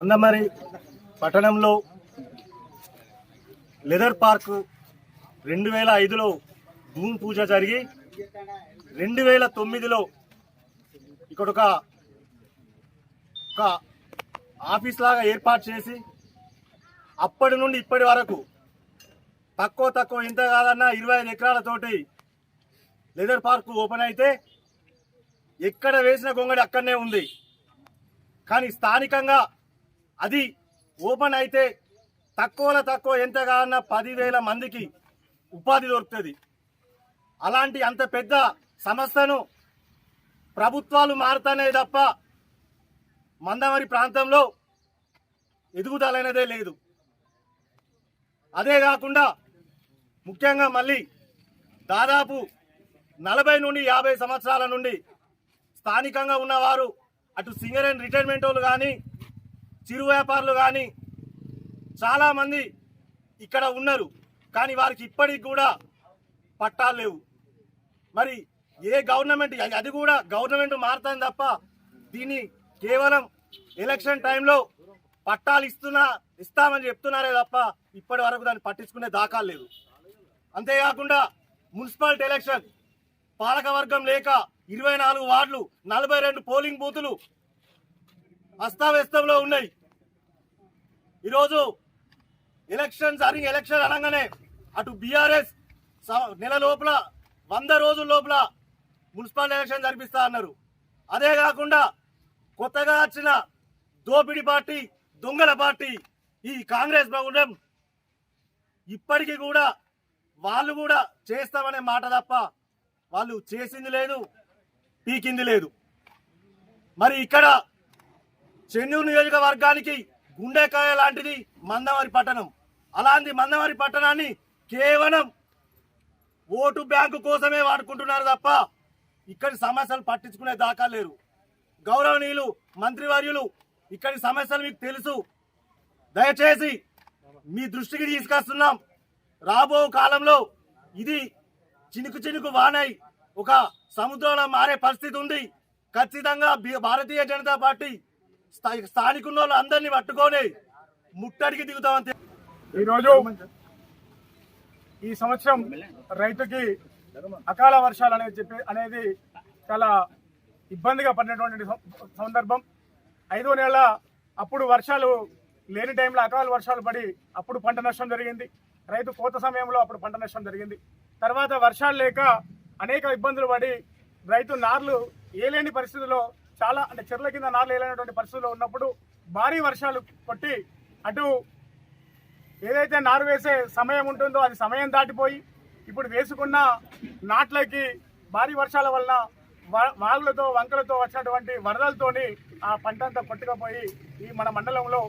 అందమరి పట్టణంలో leather park రెండు వేల ఐదులో భూమి పూజ జరిగి రెండు వేల తొమ్మిదిలో ఇక్కడ ఒక ఒక ఆఫీస్ లాగా ఏర్పాటు చేసి అప్పటి నుండి ఇప్పటి వరకు తక్కువ తక్కువ ఇంత కాదన్నా ఇరవై ఐదు ఎకరాలతోటి లెదర్ పార్క్ ఓపెన్ అయితే ఎక్కడ వేసిన గొంగడి అక్కడనే ఉంది. కానీ స్థానికంగా అది ఓపెన్ అయితే తక్కువలో తక్కువ ఎంత కాదన్నా పదివేల మందికి ఉపాధి దొరుకుతుంది. అలాంటి అంత పెద్ద సంస్థను ప్రభుత్వాలు మారుతానే తప్ప మందమరి ప్రాంతంలో ఎదుగుదలైనదే లేదు. అదే కాకుండా ముఖ్యంగా మళ్ళీ దాదాపు నలభై నుండి యాభై సంవత్సరాల నుండి స్థానికంగా ఉన్నవారు అటు సింగర్ అండ్ రిటైర్మెంట్ వాళ్ళు కానీ చిరు వ్యాపారులు కానీ చాలామంది ఇక్కడ ఉన్నారు. కానీ వారికి ఇప్పటికి కూడా పట్టాలు లేవు. మరి ఏ గవర్నమెంట్ అది- అది కూడా గవర్నమెంట్ మారుతుంది తప్ప దీన్ని కేవలం ఎలక్షన్ టైంలో పట్టాలు ఇస్తున్నా ఇస్తామని చెప్తున్నారే తప్ప ఇప్పటి వరకు దాన్ని పట్టించుకునే దాఖలు లేదు అంతేకాకుండా మున్సిపాలిటీ ఎలక్షన్ పాలకవర్గం లేక ఇరవై నాలుగు వార్డులు నలభై రెండు పోలింగ్ బూతులు అస్తావ్యస్తంలో ఉన్నాయి. ఈరోజు ఎలక్షన్ జరిగి ఎలక్షన్ అనగానే అటు బీఆర్ఎస్ నెల లోపల వంద రోజుల లోపల మున్సిపల్ ఎలక్షన్ జరిపిస్తా అన్నారు. అదే కాకుండా కొత్తగా వచ్చిన దోపిడి పార్టీ దొంగల పార్టీ ఈ కాంగ్రెస్ ప్రభుత్వం ఇప్పటికీ కూడా వాళ్ళు కూడా చేస్తామనే మాట తప్ప వాళ్ళు చేసింది లేదు పీకింది లేదు. మరి ఇక్కడ చెన్నూరు నియోజకవర్గానికి గుండెకాయ లాంటిది మందమరి పట్టణం. అలాంటి మందమరి పట్టణాన్ని కేవలం ఓటు బ్యాంకు కోసమే వాడుకుంటున్నారు తప్ప ఇక్కడి సమస్యలు పట్టించుకునే దాకా లేరు. గౌరవనీయులు మంత్రివర్యులు ఇక్కడి సమస్యలు మీకు తెలుసు. దయచేసి మీ దృష్టికి తీసుకొస్తున్నాం. రాబో కాలంలో ఇది చినుకు చినుకు వానై ఒక సముద్రంలో మారే పరిస్థితి ఉంది. ఖచ్చితంగా బి- భారతీయ జనతా పార్టీ స్థా- వాళ్ళు అందరినీ పట్టుకొని ముట్టడికి దిగుతామని ఈరోజు ఈ సంవత్సరం రైతుకి అకాల వర్షాలు అనేది చెప్పి అనేది చాలా ఇబ్బందిగా పడినటువంటి సందర్భం. ఐదో నెల అప్పుడు వర్షాలు లేని టైంలో అకాల వర్షాలు పడి అప్పుడు పంట నష్టం జరిగింది. రైతు కోత సమయంలో అప్పుడు పంట నష్టం జరిగింది. తర్వాత వర్షాలు లేక అనేక ఇబ్బందులు పడి రైతు నార్లు ఏలేని పరిస్థితుల్లో చాలా అంటే చెర్ల కింద నార్లు ఏలేనటువంటి పరిస్థితుల్లో ఉన్నప్పుడు భారీ వర్షాలు కొట్టి అటు ఏదైతే నారు వేసే సమయం ఉంటుందో అది సమయం దాటిపోయి ఇప్పుడు వేసుకున్న నాట్లకి భారీ వర్షాల వలన వా- వాగులతో వంకలతో వచ్చినటువంటి వరదలతోని ఆ పంట అంతా కొట్టుకపోయి ఈ మన మండలంలో